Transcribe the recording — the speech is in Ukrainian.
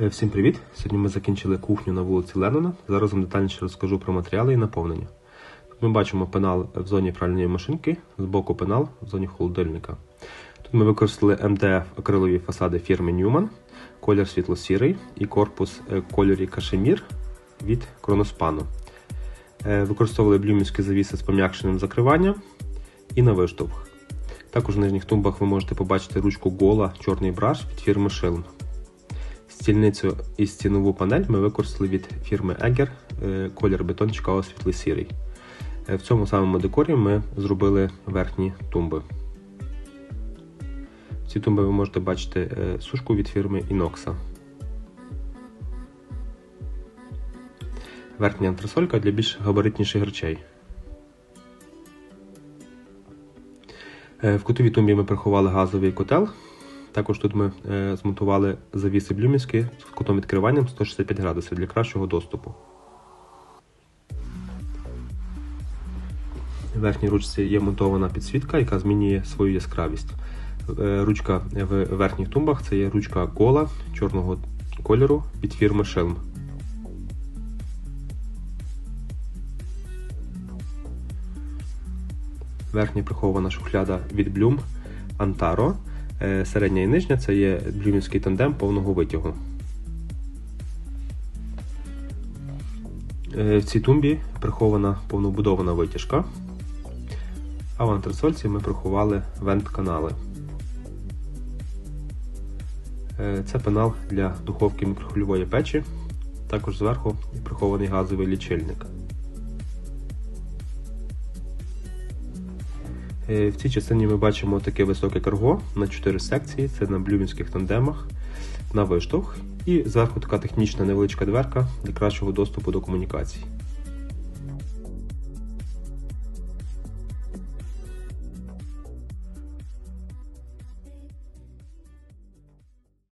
Е, Всім привіт! Сьогодні ми закінчили кухню на вулиці Леннона. Зараз вам детальніше розкажу про матеріали і наповнення. Тут ми бачимо пенал в зоні пральної машинки, збоку пенал в зоні холодильника. Тут ми використали МДФ акрилові фасади фірми Newman, колір світло-сірий і корпус е, кольорі кашемір від Кроноспану. Е, Використовували блюмівські завіси з пом'якшеним закриванням і на виштовх. Також в нижніх тумбах ви можете побачити ручку Гола чорний браш від фірми Shilm. Стільницю і стінову панель ми використали від фірми Egger, е, колір бетончика світлий сірий. Е, В цьому самому декорі ми зробили верхні тумби. В ці тумби ви можете бачити е, сушку від фірми Inoxa. Верхня антресолька для більш габаритніших речей. В кутовій тумбі ми приховали газовий котел. Також тут ми е, змонтували завіси блюмівські з кутом відкриванням 165 градусів для кращого доступу. В верхній ручці є монтована підсвітка, яка змінює свою яскравість. Е, Ручка в верхніх тумбах це є ручка гола чорного кольору від фірми Shilm. Верхня прихована шухляда від Bloom Antaro. Е, Середня і нижня це є блюмівський тандем повного витягу. Е, В цій тумбі прихована повнобудована витяжка, а в антресольці ми приховали вент-канали. Е, Це пенал для духовки мікрохвильової печі, також зверху прихований газовий лічильник. В цій частині ми бачимо таке високе карго на 4 секції, це на блюмінських тандемах на виштовх. І зверху така технічна невеличка дверка для кращого доступу до комунікацій.